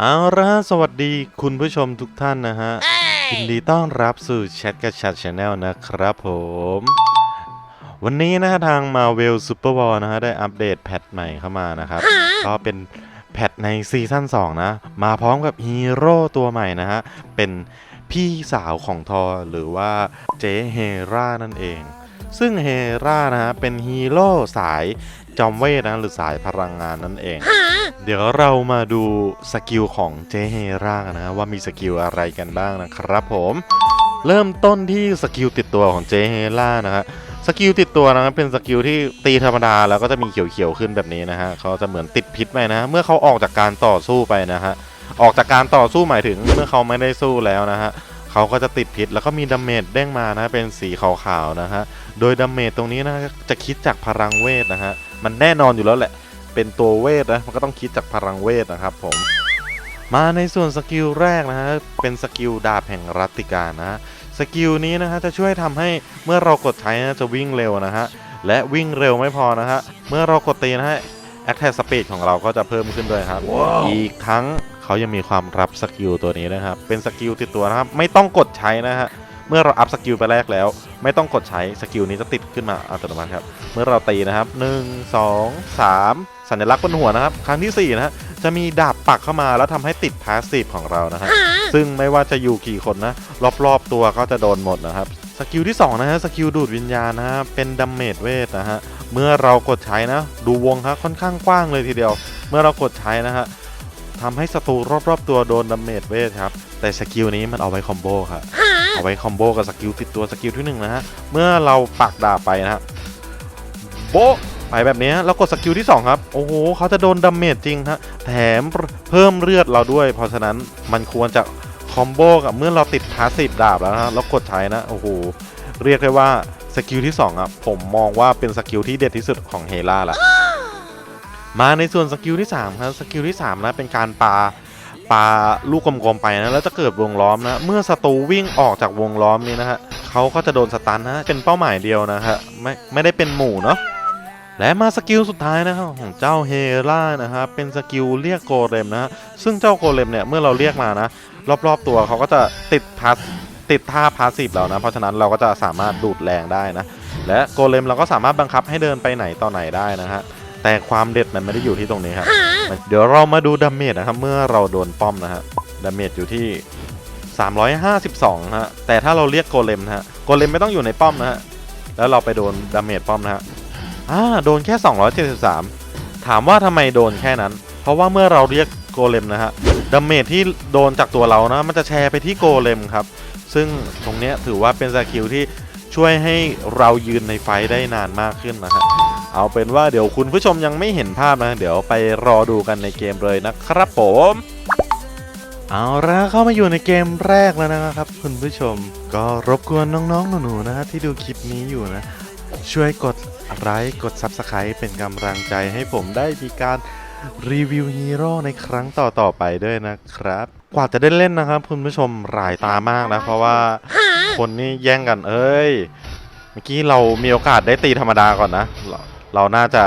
เอาละสวัสดีคุณผู้ชมทุกท่านนะฮะยินดีต้อนรับสู่แชทกับชัดชาแนลนะครับผม วันนี้นะฮะทาง Marvel Super War นะฮะได้อัปเดตแพทใหม่เข้ามานะครับ ก็เป็นแพทในซีซั่น2นะ มาพร้อมกับฮีโร่ตัวใหม่นะฮะ เป็นพี่สาวของทอร์หรือว่าเจเฮรานั่นเอง ซึ่งเฮรานะฮะเป็นฮีโร่สายจอมเวทนะหรือสายพลังงานนั่นเอง เดี๋ยวเรามาดูสกิลของเจเฮรากันนะว่ามีสกิลอะไรกันบ้างนะครับผมเริ่มต้นที่สกิลติดตัวของเจเฮรานะฮะสกิลติดตัวนะครับเป็นสกิลที่ตีธรรมดาแล้วก็จะมีเขียวๆขึ้นแบบนี้นะฮะเขาจะเหมือนติดพิษไปนะฮะเมื่อเขาออกจากการต่อสู้ไปนะฮะออกจากการต่อสู้หมายถึงเมื่อเขาไม่ได้สู้แล้วนะฮะเขาก็จะติดพิษแล้วก็มีดาเมจเด้งมานะเป็นสีขาวๆนะฮะโดยดาเมจตรงนี้นะจะคิดจากพลังเวทนะฮะมันแน่นอนอยู่แล้วแหละ เป็นตัวเวทนะมันก็ต้องคิดจากพลังเวทนะครับผมมาในส่วนสกิลแรกนะฮะเป็นสกิลดาบแห่งรัตติกานะฮะสกิลนี้นะฮะจะช่วยทำให้เมื่อเรากดใช้นะจะวิ่งเร็วนะฮะและวิ่งเร็วไม่พอนะฮะเมื่อเรากดตีนะฮะ Attack Speed ของเราก็จะเพิ่มขึ้นด้วยครับอีกทั้งเขายังมีความรับสกิลตัวนี้นะครับ เป็นสกิลติดตัวนะครับ ไม่ต้องกดใช้นะฮะ เมื่อเราอัพสกิลไปแรกแล้ว ไม่ต้องกดใช้สกิลนี้จะติดขึ้นมาอัตโนมัติครับ เมื่อเราตีนะครับ 1 2 3 สัญลักษณ์บนหัวนะครับ ครั้งที่4นะฮะจะมีดาบปักเข้ามาแล้วทำให้ติดพาสซีฟของเรานะฮะซึ่งไม่ว่าจะอยู่กี่คนนะ รอบๆตัวก็จะโดนหมดนะครับสกิลที่2นะฮะสกิลดูดวิญญาณนะฮะเป็นดัมเมจเวทนะฮะเมื่อเรากดใช้นะ ดูวงครับค่อนข้างกว้างเลยทีเดียว เมื่อเรากดใช้นะฮะทำให้ศัตรูรอบๆตัวโดนดัมเมจเวทครับแต่สกิลนี้มันเอาไว้คอมโบครับเอาไว้คอมโบกับสกิลติดตัวสกิลที่หนึ่งนะฮะเมื่อเราปักดาบไปนะฮะโบะ ไปแบบนี้แล้วกดสกิลที่ 2 ครับ โอ้โหเขาจะโดนดาเมจจริงฮะแถมเพิ่มเลือดเราด้วย เพราะฉะนั้นมันควรจะคอมโบกับเมื่อเราติดพาสซีฟดาบแล้วนะฮะแล้วกดใช้นะโอ้โหเรียกได้ว่าสกิลที่2อะผมมองว่าเป็นสกิลที่เด็ดที่สุดของเฮล่าละมาในส่วนสกิลที่3ครับสกิลที่3นะเป็นการปาปาลูกกลมๆไปนะแล้วจะเกิดวงล้อมนะเมื่อศัตรูวิ่งออกจากวงล้อมนี้นะฮะเขาก็จะโดนสตันนะเป็นเป้าหมายเดียวนะฮะไม่ไม่ได้เป็นหมู่เนาะ และมาสกิลสุดท้ายนะครับของเจ้าเฮล่านะฮะเป็นสกิลเรียกโกเลมนะฮะซึ่งเจ้าโกเลมเนี่ยเมื่อเราเรียกมานะ รอบๆตัวเขาก็จะติดพาสติดท่าพาสซีฟเรานะ เพราะฉะนั้นเราก็จะสามารถดูดแรงได้นะ และโกเลมเราก็สามารถบังคับให้เดินไปไหนต่อไหนได้นะฮะแต่ความเด็ดมันไม่ได้อยู่ที่ตรงนี้ครับเดี๋ยวเรามาดูดาเมจนะครับเมื่อเราโดนป้อมนะฮะดาเมจอยู่ที่ 352ฮะแต่ถ้าเราเรียกโกเลมนะฮะโกเลมไม่ต้องอยู่ในป้อมนะฮะแล้วเราไปโดนดาเมจป้อมนะฮะ อ่าโดนแค่ 273 ถามว่าทำไมโดนแค่นั้น เพราะว่าเมื่อเราเรียกโกเลมนะฮะดาเมจที่โดนจากตัวเรานะ มันจะแชร์ไปที่โกเลมครับ ซึ่งตรงเนี้ยถือว่าเป็นสกิลที่ช่วยให้เรายืนในไฟได้นานมากขึ้นนะฮะเอาเป็นว่าเดี๋ยวคุณผู้ชมยังไม่เห็นภาพนะ เดี๋ยวไปรอดูกันในเกมเลยนะครับผม เอาละเข้ามาอยู่ในเกมแรกแล้วนะครับ คุณผู้ชม ก็รบกวนน้องๆหนูๆนะฮะที่ดูคลิปนี้อยู่นะ ช่วยกด ไลค์กด Subscribe เป็นกำลังใจให้ผมได้มีการรีวิวฮีโร่ในครั้งต่อๆไปด้วยนะครับ กว่าจะได้เล่นนะครับ คุณผู้ชมหลายตามากนะ เพราะว่าคนนี่แย่งกันเอ้ย เมื่อกี้เรามีโอกาสได้ตีธรรมดาก่อนนะ เราเราน่าจะ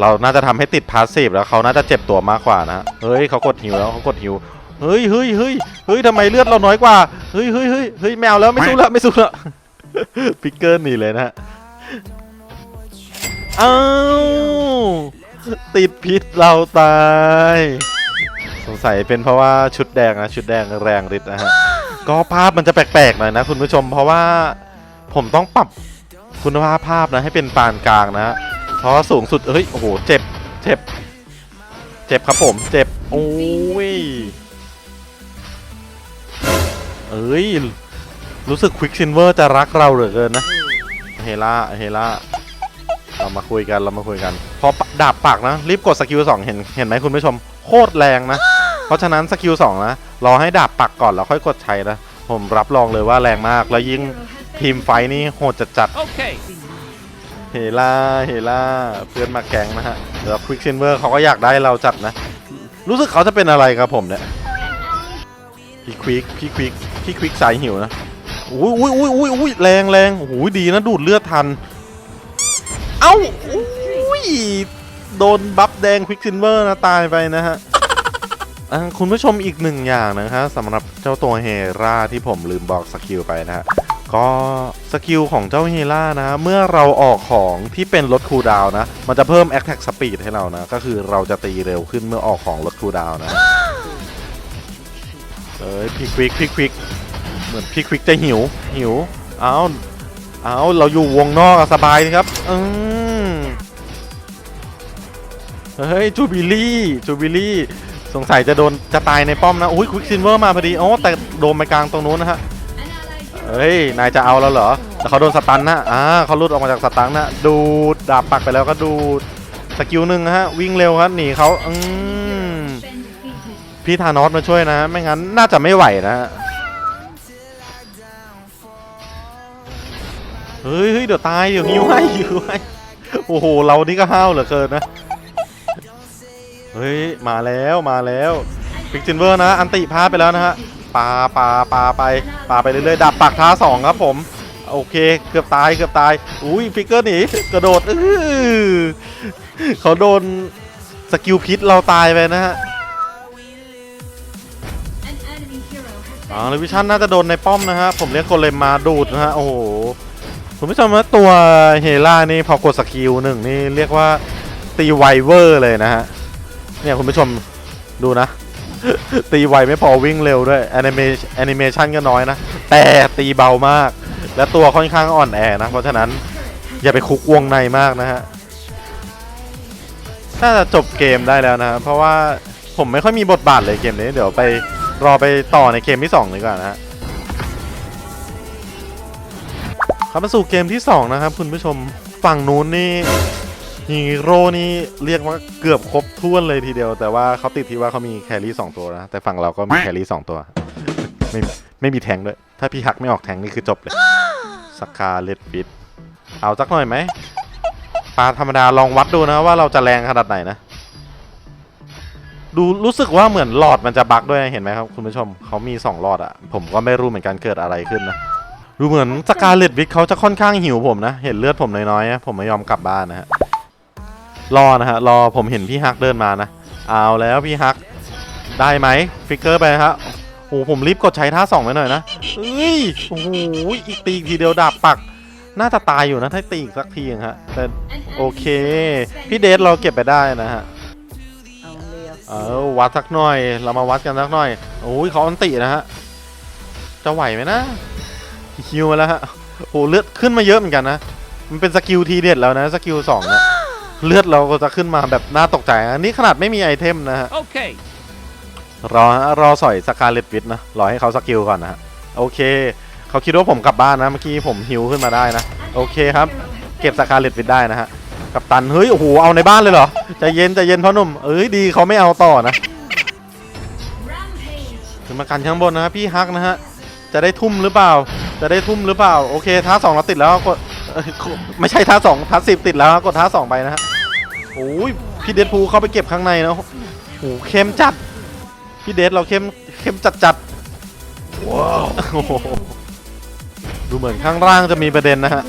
เราน่าจะทำให้ติดพาสซีฟแล้วเขาน่าจะเจ็บตัวมากกว่านะเฮ้ยเขากดฮิวแล้วเขากดฮิวเฮ้ยเฮ้ยเฮ้ยเฮ้ยทำไมเลือดเราน้อยกว่า เฮ้ยเฮ้ยเฮ้ยเฮ้ยแมวแล้วไม่สู้แล้วไม่สู้แล้วพิกเกอร์หนีเลยนะ ฮะอ้า ติดพิษเราตาย สงสัยเป็นเพราะว่าชุดแดงนะ ชุดแดงแรงฤทธิ์นะฮะ ก็ภาพมันจะแปลกๆหน่อยนะคุณผู้ชม เพราะว่าผมต้องปรับคุณภาพภาพนะ ให้เป็นปานกลางนะ เพราะสูงสุด เฮ้ย โอ้โห เจ็บ เจ็บ เจ็บครับผม เจ็บ โอ้ย เอ้ย รู้สึกควิกซินเวอร์จะรักเราเหลือเกินนะ เฮล่าเฮล่าเรามาคุยกันเรามาคุยกัน พอดาบปากนะ รีบกดสกิลสองเห็นเห็นไหมคุณผู้ชม โคตรแรงนะ เพราะฉะนั้นสกิลสองนะรอให้ดาบปักก่อนแล้วค่อยกดใช้นะ ผมรับรองเลยว่าแรงมาก แล้วยิ่งทีมไฟท์นี่โหดจัดจัด Okay. ๆเฮล่าเฮล่าเพื่อนมาแก๊งนะฮะแล้วควิกซินเวอร์เขาก็อยากได้เราจัดนะ รู้สึกเขาจะเป็นอะไรครับผมเนี่ยพี่ควิกพี่ควิกพี่ควิกสายหิวนะ อุ้ยอุ้ยอุ้ยอุ้ยอุ้ยแรงแรงโอ้โหดีนะดูดเลือดทัน เอ้าอุ้ยโดนบัฟแดงควิกซินเวอร์นะตายไปนะฮะคุณผู้ชมอีกหนึ่งอย่างนะครับสำหรับเจ้าตัวเฮราที่ผมลืมบอกสกิลไปนะฮะก็สกิลของเจ้าเฮรานะ เมื่อเราออกของที่เป็นลดคูลดาวนะ มันจะเพิ่ม Attack Speed ให้เรานะ ก็คือเราจะตีเร็วขึ้นเมื่อออกของลดคูลดาวนะ เอ้ยพี่ควิกพี่ควิก เหมือนพี่ควิกจะหิว หิว เอาเอาเราอยู่วงนอกสบายครับ อืมเฮ้ยจูบิลี่จูบิลี่สงสัยจะโดนจะตายในป้อมนะอุ้ยควิกซินเวอร์มาพอดีโอ้แต่โดนไปกลางตรงนู้นนะฮะ เฮ้ย นายจะเอาแล้วเหรอ แต่เขาโดนสตันนะ อ่าเขาลุดออกมาจากสตันนะ ดูดดาบปักไปแล้วก็ดูดสกิลหนึ่งนะฮะ วิ่งเร็วครับหนีเขาอืมพี่ธานอสมาช่วยนะ ไม่งั้นน่าจะไม่ไหวนะฮะ เฮ้ยเดี๋ยวตายเดี๋ยวหิวให้หิวให้โอ้โห เรานี่ก็ห้าวเหลือเกินนะ เฮ้ย มาแล้วมาแล้วฟิกซินเวอร์นะ อันติพาไปแล้วนะฮะปาปาปาไปปาไปเรื่อยๆดับปักท้าสองครับผม โอเค เกือบตายเกือบตาย อุ้ยฟิกเกอร์หนีกระโดดอื้อเขาโดนสกิลพิษเราตายไปนะฮะอ๋อเลวิชั่นน่าจะโดนในป้อมนะฮะ ผมเรียกโกเลมมาดูดนะฮะ โอ้โห คุณผู้ชมว่าตัวเฮล่านี่พอกดสกิลหนึ่งนี่เรียกว่าตีไวเวอร์เลยนะฮะ เนี่ยคุณผู้ชมดูนะ ตีไวไม่พอวิ่งเร็วด้วยแอนิเมชแอนิเมชันก็น้อยนะ แต่ตีเบามาก และตัวค่อนข้างอ่อนแอนะ เพราะฉะนั้นอย่าไปคุกวงในมากนะฮะน่าจะจบเกมได้แล้วนะฮะเพราะว่าผมไม่ค่อยมีบทบาทเลยเกมนี้ เดี๋ยวไปรอไปต่อในเกมที่2ดีกว่านะฮะ เข้ามาสู่เกมที่ 2 นะครับ คุณผู้ชมฝั่งนู้นนี่ฮีโร่นี่เรียกว่าเกือบครบถ้วนเลยทีเดียว แต่ว่าเขาติดที่ว่าเขามีแครี่สองตัวนะ แต่ฝั่งเราก็มีแครี่สองตัว ไม่ไม่มีแทงค์ด้วย ถ้าพี่ฮักไม่ออกแทงค์นี่คือจบเลยสกาเลตฟิตเอาสักหน่อยไหมปลาธรรมดาลองวัดดูนะว่าเราจะแรงขนาดไหนนะ ดูรู้สึกว่าเหมือนหลอดมันจะบั๊กด้วยเห็นไหมครับ คุณผู้ชมเขามีสองหลอดอะผมก็ไม่รู้เหมือนกันเกิดอะไรขึ้นนะ ดูเหมือนสกาเลตวิทเขาจะค่อนข้างหิวผมนะ เห็นเลือดผมน้อยๆผมไม่ยอมกลับบ้านนะฮะรอนะฮะรอผมเห็นพี่ฮักเดินมานะเอาแล้วพี่ฮักได้ไหมฟิกเกอร์ไปฮะโอ้หผมรีบกดใช้ท่าสองไว้หน่อยนะเอ้ยโอ้โหอีกตีกทีเดียวดาบปัก น่าจะตายอยู่นะถ้าตีอีกสักทีนึงฮะแต่โอเค พี่เดชเราเก็บไปได้นะฮะเออวัดสักหน่อย เรามาวัดกันสักหน่อยโอ้ยเขาอันตินะฮะจะไหวไหมนะ คิวมาแล้วฮะโอ้เลือดขึ้นมาเยอะเหมือนกันนะ มันเป็นสกิลทีเด็ดแล้วนะสกิลสองนะเลือดเราก็จะขึ้นมาแบบน่าตกใจอันนี้ขนาดไม่มีไอเทมนะฮะ Okay. รอฮะรอสอยสกาเลตวิทนะ รอให้เขาสกิลก่อนนะฮะ โอเค เขาคิดว่าผมกลับบ้านนะ เมื่อกี้ผมฮิวขึ้นมาได้นะ โอเคครับ เก็บสกาเลตวิทได้นะฮะ กับตัน เฮ้ย โอ้โห เอาในบ้านเลยเหรอ ใจเย็นใจเย็นพ่อหนุ่ม เอ้ย ดีเขาไม่เอาต่อนะขึ้นมากันข้างบนนะฮะพี่ฮักนะฮะ จะได้ทุ่มหรือเปล่า จะได้ทุ่มหรือเปล่า โอเคท้าสองเราติดแล้วกดไม่ใช่ท้าสองท้าสิบติดแล้วกดท้าสองไปนะฮะโอ้ยพี่เดดพูเข้าไปเก็บข้างในนะโอ้โหเข้มจัดพี่เดดเราเข้มเข้มจัดจัดว้าวดูเหมือนข้างล่างจะมีประเด็นนะฮะ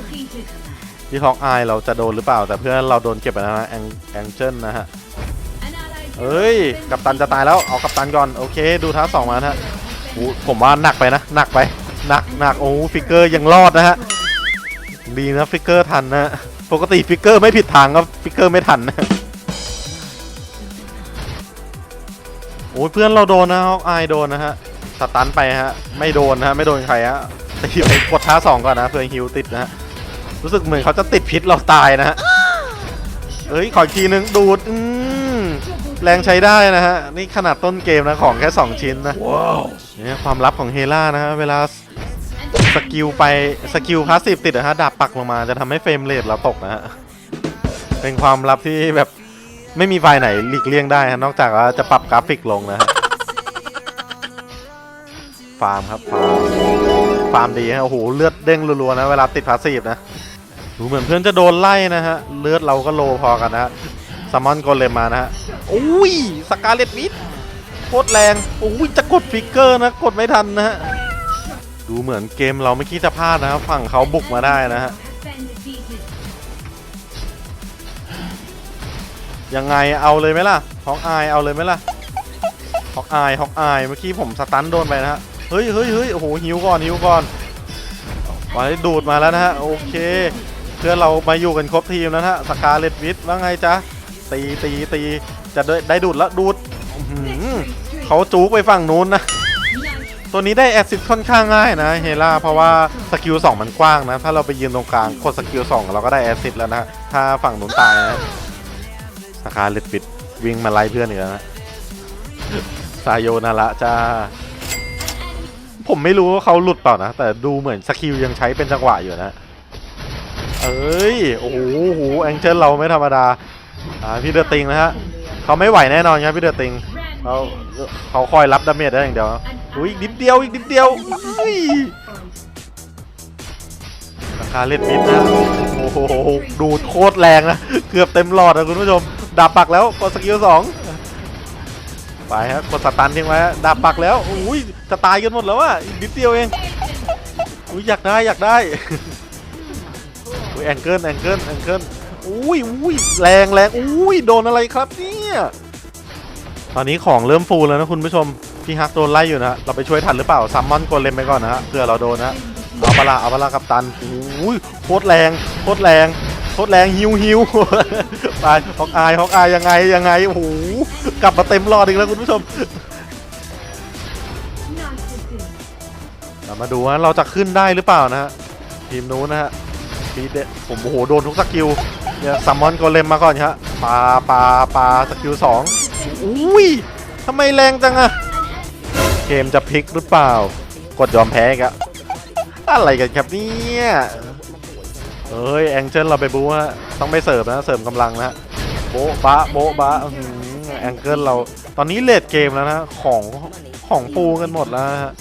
พี่ฮอกอายเราจะโดนหรือเปล่า แต่เพื่อนเราโดนเก็บไปแล้วนะแองแองเจิลนะฮะเอ้ยกัปตันจะตายแล้วเอากัปตันก่อนโอเค ดูท้าสองมานะฮะผมว่าหนักไปนะหนักไป หนักหนักโอ้ฟิกเกอร์ยังรอดนะฮะดีนะฟิกเกอร์ทันนะปกติฟิกเกอร์ไม่ผิดทางก็ฟิกเกอร์ไม่ทันนะโอ้ยเพื่อนเราโดนนะฮอกอายโดนนะฮะสตันไปฮะไม่โดนนะฮะไม่โดนใครฮะตีไปกดท้าสองก่อนนะเพื่อฮิวติดนะฮะรู้สึกเหมือนเขาจะติดพิษเราตายนะฮะเอ้ยขออีกทีนึงดูดอืมแรงใช้ได้นะฮะนี่ขนาดต้นเกมนะของแค่ 2 ชิ้นนะว้าวเนี่ยความลับของเฮล่านะฮะเวลา สกิลไปสกิลพาสซีฟติดนะฮะดาบปักลงมาจะทำให้เฟรมเรทเราตกนะฮะเป็นความลับที่แบบไม่มีไฟล์ไหนหลีกเลี่ยงได้ฮะนอกจากว่าจะปรับกราฟิกลงนะฮะฟาร์มครับฟาร์มฟาร์มดีฮะโอ้โหเลือดเด้งรัวๆนะเวลาติดพาสซีฟนะดูเหมือนเพื่อนจะโดนไล่นะฮะเลือดเราก็โลพอกันนะฮะซัมมอนกลเลมมานะฮะอุ้ยสกาเลตวิทโคตรแรงอุ้ยจะกดฟิกเกอร์นะกดไม่ทันนะฮะ ดูเหมือนเกมเราไม่คิดจะพลาดนะฮะฝั่งเขาบุกมาได้นะฮะ ยังไงเอาเลยไหมล่ะท้องอายเอาเลยไหมล่ะฮอกอายฮอกอายเมื่อกี้ผมสตันโดนไปนะฮะ เฮ้ยเฮ้ยเฮ้ยโอ้โหหิวก่อนหิวก่อนไปดูดมาแล้วนะฮะ โอเค เพื่อเรามาอยู่กันครบทีมนะฮะสกาเลตวิทว่าไงจ๊ะตีตีตีจะได้ดูดแล้วดูดเขาจูกไปฝั่งนู้นนะ ตัวนี้ได้แอซิสค่อนข้างง่ายนะเฮล่าเพราะว่าสกิล2มันกว้างนะ ถ้าเราไปยืนตรงกลางกดสกิล2เราก็ได้แอซิสแล้วนะ ถ้าฝั่งนู้นตายนะสกาเลตวิทวิ่งมาไล่เพื่อนอีกแล้วนะซายโยนาระจ้า ผมไม่รู้ว่าเขาหลุดเปล่านะ แต่ดูเหมือนสกิลยังใช้เป็นจังหวะอยู่นะ เอ้ย โอ้โหแองเจิลเราไม่ธรรมดา อ่า พี่เดอติงนะฮะ เขาไม่ไหวแน่นอนครับพี่เดอติง เขาเขาคอยรับดาเมจได้อย่างเดียวนะอุ้ยอีกนิดเดียวอีกนิดเดียวอุ้ยราคาเล่นมิดนะโอ้โหดูดโคตรแรงนะเกือบเต็มหลอดนะคุณผู้ชมดาบปักแล้วกดสกิลสองไปฮะกดสตันทิ้งไว้ฮะดาบปักแล้วอุ้ยจะตายกันหมดแล้วอะอีกนิดเดียวเองอุ้ยอยากได้อยากได้อุ้ยแองเกิลแองเกิลแองเกิลอุ้ยอุ้ยแรงแรงอุ้ยโดนอะไรครับเนี่ย ตอนนี้ของเริ่มฟูแล้วนะคุณผู้ชม พี่ฮักโดนไล่อยู่นะ เราไปช่วยทันหรือเปล่าซัมมอนกดเลมไปก่อนนะฮะเพื่อเราโดนนะ เอาปละเอาปละกับตันอุ้ยโคตรแรงโคตรแรงโคตรแรงฮิวฮิวไปฮอกอายฮอกอายยังไงยังไงโอ้โหกลับมาเต็มรอดอีกแล้วคุณผู้ชมมาดูว่าเราจะขึ้นได้หรือเปล่านะฮะทีมนู้นนะฮะปีเดผมโอ้โหโดนทุกสกิลเนี่ยซัมมอนโกเลมมาก่อนฮะปาปาปาสกิลสอง อุ้ยทำไมแรงจังอะเกมจะพลิกหรือเปล่า กดยอมแพ้อีกอะอะไรกันครับเนี่ยเอ้ยแองเจิลเราไปบูฮะต้องไปเสร์ฟนะเสริมกำลังนะโบ๊ะบะโบ๊ะบะอื้อหือแองเกิลเราตอนนี้เลดเกมแล้วนะของของฟูกันหมดแล้วฮะ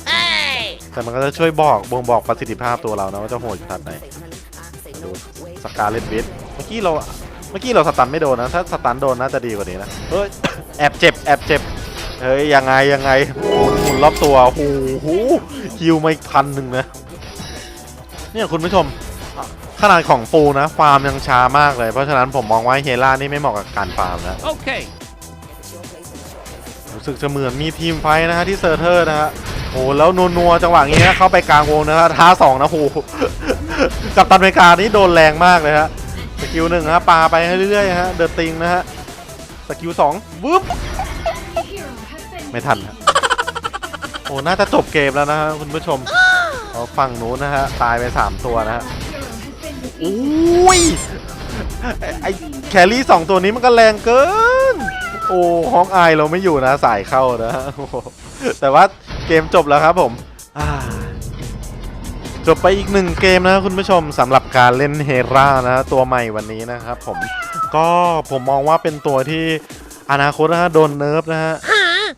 แต่มันก็จะช่วยบอกบ่งบอกประสิทธิภาพตัวเรานะว่าจะโหดขนาดไหนดูสกาเลตวิทเมื่อกี้เราเมื่อกี้เราสตันไม่โดนนะ ถ้าสตันโดนน่าจะดีกว่านี้นะเฮ้ย แอบเจ็บแอบเจ็บเฮ้ยยังไงยังไงหมุนหมุนรอบตัวโอ้โหฮิวมาอีกพันหนึ่งนะเนี่ยคุณผู้ชมขนาดของฟูนะฟาร์มยังช้ามากเลย เพราะฉะนั้นผมมองว่าเฮล่านี่ไม่เหมาะกับการฟาร์มนะ Okay. รู้สึกจะเหมือนมีทีมไฟท์นะฮะที่เซอร์เทอร์นะฮะโอ้แล้วนัวๆจังหวะนี้นะเข้าไปกลางวงนะฮะท้าสองนะโหกับตันอเมริกานี่โดนแรงมากเลยฮะสกิลหนึ่งฮะปาไปเรื่อยๆฮะเดอะติงนะฮะ สกิลสองวึบไม่ทันฮะโอ้น่าจะจบเกมแล้วนะฮะคุณผู้ชมเอาฝั่งนู้นนะฮะตายไปสามตัวนะฮะอุ้ยไอ้ไอ้แครี่สองตัวนี้มันก็แรงเกิน โอ้ห้องอายเราไม่อยู่นะสายเข้านะโอ้โหแต่ว่าเกมจบแล้วครับผมอ่า จบไปอีกหนึ่งเกมนะคุณผู้ชมสำหรับการเล่นเฮรานะตัวใหม่วันนี้นะครับผมก็ผมมองว่าเป็นตัวที่อนาคตนะฮะโดนเนิร์ฟนะฮะ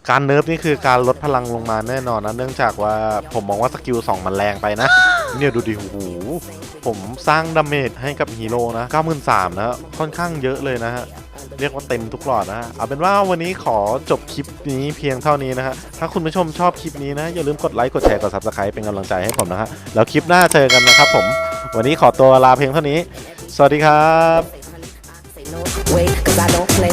การเนิร์ฟนี่คือการลดพลังลงมาแน่นอนนะเนื่องจากว่าผมมองว่าสกิล2มันแรงไปนะเนี่ยดูดิโอ้โหผมสร้างดาเมจให้กับฮีโร่นะ93นะค่อนข้างเยอะเลยนะฮะ เรียกว่าเต็มทุกหลอดนะฮะเอาเป็นว่าวันนี้ขอจบคลิปนี้เพียงเท่านี้นะฮะถ้าคุณผู้ชมชอบคลิปนี้นะ อย่าลืมกดไลค์กดแชร์กด subscribe เป็นกำลังใจให้ผมนะฮะแล้วคลิปหน้าเจอกันนะครับผม วันนี้ขอตัวลาเพียงเท่านี้ สวัสดีครับ Wait, cause I don't play.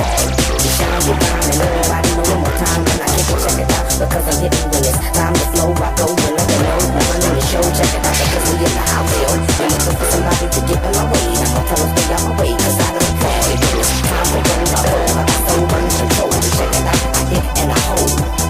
because I'm hitting with it. Time to flow, I go with it. Load, never know the show. Check it out, because we in the house, yo. I'm looking for somebody to get in my way. I'm gonna tell us they got my way, cause I don't plan to. Time to go, I roll, I got so much control. Check it out, I hit and I hold.